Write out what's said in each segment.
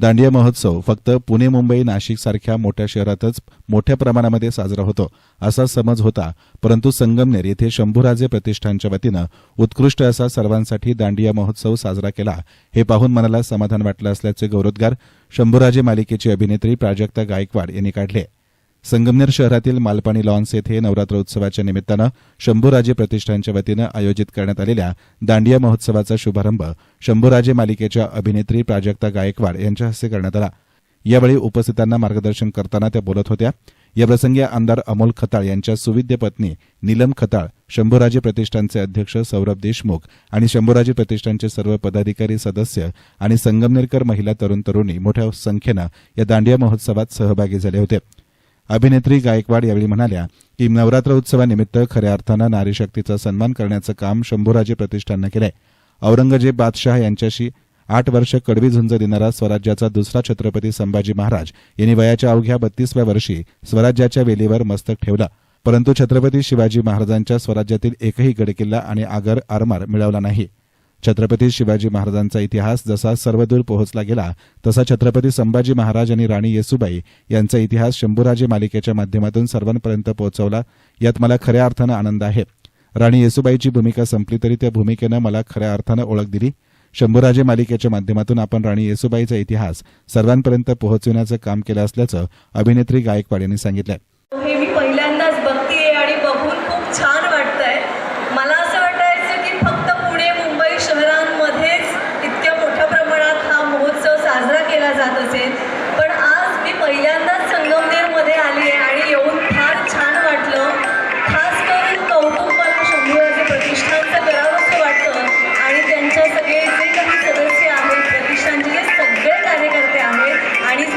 दांडिया महोत्सव फक्त पुणे मुंबई नाशिक सारख्या मोठ्या शहरातच मोठ्या प्रमाणामध्ये साजरा होतो असा समज होता. परंतु संगमनेर येथे शंभूराजे प्रतिष्ठानच्या वतीनं उत्कृष्ट असा सर्वांसाठी दांडिया महोत्सव साजरा केला. हे पाहून मनाला समाधान वाटलं असल्याचे गौरवोद्गार शंभूराजे मालिकेची अभिनेत्री प्राजक्ता गायकवाड यांनी काढले. संगमनेर शहरातील मालपाणी लॉन्स येथे नवरात्र उत्सवाच्या निमित्तानं शंभूराजे प्रतिष्ठानच्या वतीनं आयोजित करण्यात आलेल्या दांडिया महोत्सवाचा शुभारंभ शंभूराजे मालिकेच्या अभिनेत्री प्राजक्ता गायकवाड यांच्या हस्ते करण्यात आला. यावेळी उपस्थितांना मार्गदर्शन करताना त्या बोलत होत्या. याप्रसंगी आमदार अमोल खताळ यांच्या सुविद्य पत्नी नीलम खताळ शंभूराजे प्रतिष्ठानचे अध्यक्ष सौरभ देशमुख आणि शंभूराजे प्रतिष्ठानचे सर्व पदाधिकारी सदस्य आणि संगमनेरकर महिला तरुण तरुणी मोठ्या संख्येनं या दांडिया महोत्सवात सहभागी झाले होते. अभिनेत्री गायकवाड यावेळी म्हणाल्या की नवरात्र उत्सवानिमित्त खऱ्या अर्थानं नारीशक्तीचा सन्मान करण्याचं काम शंभूराजे प्रतिष्ठाननं केलंय. औरंगजेब बादशाह यांच्याशी आठ वर्ष कडवी झुंज देणारा स्वराज्याचा दुसरा छत्रपती संभाजी महाराज यांनी वयाच्या अवघ्या बत्तीसव्या वर्षी स्वराज्याच्या वेलीवर मस्तक ठेवलं. परंतु छत्रपती शिवाजी महाराजांच्या स्वराज्यातील एकही गडकिल्ला आणि आगर आरमार मिळवला नाही. छत्रपती शिवाजी महाराजांचा इतिहास जसा सर्वदूर पोहोचला गेला तसा छत्रपती संभाजी महाराज आणि राणी येसुबाई यांचा इतिहास शंभूराजे मालिकेच्या माध्यमातून सर्वांपर्यंत पोहोचवला. यात मला खऱ्या अर्थानं आनंद आहे. राणी येसुबाईची भूमिका संपली तरी त्या भूमिकेनं मला खऱ्या अर्थानं ओळख दिली. शंभूराजे मालिकेच्या माध्यमातून आपण राणी येसुबाईचा इतिहास सर्वांपर्यंत पोहोचविण्याचं काम केलं असल्याचं अभिनेत्री गायकवाड यांनी सांगितलं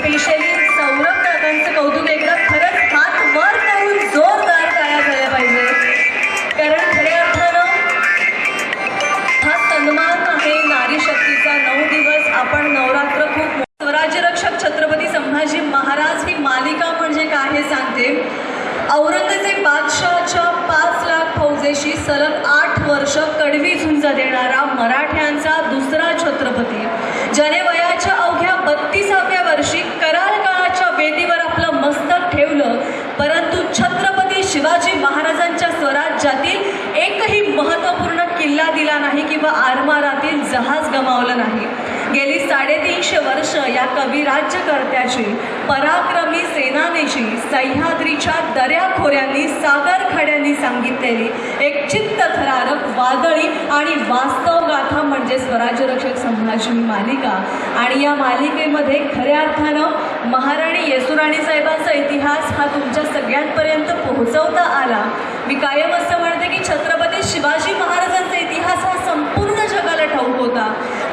स्पेशली सौरभ दादांचं कौतुक एकदा खरंच हात वर करून जोरदार तयार झाल्या पाहिजे. कारण खऱ्या अर्थानं हा सन्मान आहे नारी शक्तीचा. नऊ दिवस आपण नवरात्र खूप स्वराज्य रक्षक छत्रपती संभाजी महाराज ही मालिका म्हणजे काय हे सांगते. औरंगजेब बादशहाच्या पाच लाख फौजेशी सलग आठ वर्ष कडवी झुंज देणारा मराठ्यांचा दुसरा छत्रपती ज्याने वयाच्या अवघ्या बत्तीसाव्या वर्षी करार काळाच्या वेदीवर आपलं मस्तक ठेवलं परंतु छत्रपती शिवाजी महाराजांच्या स्वराज्यातील एकही महत्त्वपूर्ण किल्ला दिला नाही किंवा आरमारातील जहाज गमावलं नाही. गेली साडेतीनशे वर्ष या कवी राज्यकर्त्याची पराक्रमी सेनानीची सह्याद्रीच्या दऱ्याखोऱ्यांनी सागरखड्यांनी सांगितलेली एक चित्तथरारक वादळी आणि वास्तव गाथा म्हणजे स्वराज्यरक्षक संभाजी मालिका. आणि या मालिकेमध्ये खऱ्या अर्थानं महाराणी येसुराणी साहेबांचा इतिहास हा तुमच्या सगळ्यांपर्यंत पोहोचवता आला. मी कायम असं म्हणते की छत्रपती शिवाजी महाराजांचा इतिहास हा संपूर्ण जगाला ठाऊक होता.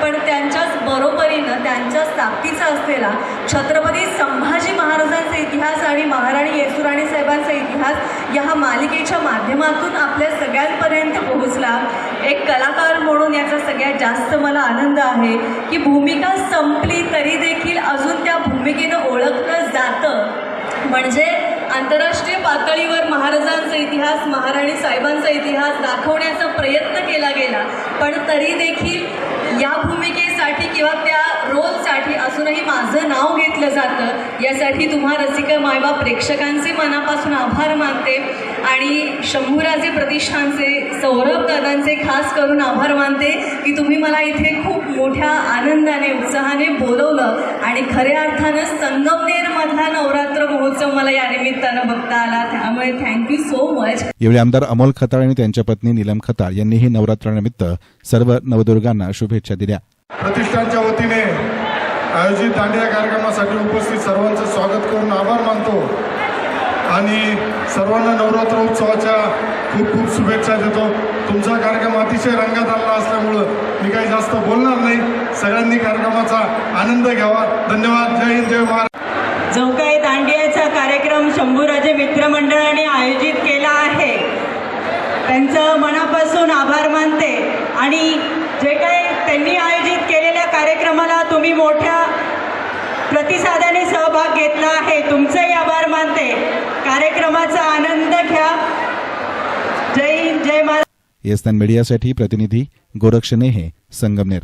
पण त्यांच्याच बरोबरीनं त्यांच्याच ताकदीचा असलेला छत्रपती संभाजी महाराजांचा इतिहास आणि महाराणी येसुराणी साहेबांचा इतिहास या मालिकेच्या माध्यमातून आपल्या सगळ्यांपर्यंत पोहोचला. एक याचा सगळ्यात जास्त मला आनंद आहे की भूमिका संपली तरी देखील अजून त्या भूमिकेनं ओळखलं जातं. म्हणजे आंतरराष्ट्रीय पातळीवर महाराजांचा इतिहास महाराणी साहेबांचा इतिहास दाखवण्याचा प्रयत्न केला गेला. पण तरी देखील या भूमिकेसाठी किंवा त्या रोलसाठी अजूनही माझं घेतलं जातं. यासाठी तुम्हा रसिका मायबा प्रेक्षकांचे मनापासून आभार मानते आणि शंभूराजे प्रतिष्ठानचे सौरभ दादांचे खास करून आभार मानते की तुम्ही मला इथे खूप मोठ्या आनंदाने उत्साहाने बोलवलं आणि खऱ्या अर्थानं संगमनेरमधला नवरात्र महोत्सव मला या निमित्तानं बघता आला. त्यामुळे थँक्यू सो मच यावेळी आमदार अमोल खताळ आणि त्यांच्या पत्नी नीलम खताळ यांनीही नवरात्रानिमित्त सर्व नवदुर्गांना शुभेच्छा दिल्या. प्रतिष्ठानच्या वतीने आयोजित दांडिया कार्यक्रमासाठी उपस्थित सर्वांचं स्वागत करून आभार मानतो. आणि सर्वांना नवरात्र उत्सवाच्या खूप खूप शुभेच्छा देतो. तुमचा कार्यक्रम अतिशय रंगात आला असल्यामुळं मी काही जास्त बोलणार नाही. सगळ्यांनी कार्यक्रमाचा आनंद घ्यावा. धन्यवाद. जय हिंद जय महाराज जो काही दांडियाचा कार्यक्रम शंभूराजे मित्रमंडळाने आयोजित केला आहे त्यांचं मनापासून आभार मानते. आणि जे काही त्यांनी आयोजित केलेल्या कार्यक्रमाला तुम्ही मोठ्या प्रतिसादाने सहभाग घेतला आहे. तुमचंही आभार मानते. कार्यक्रमाचा आनंद घ्या. जय हिंद जय महाराज एस मीडियासाठी प्रतिनिधी गोरक्षनेहे संगमनेर.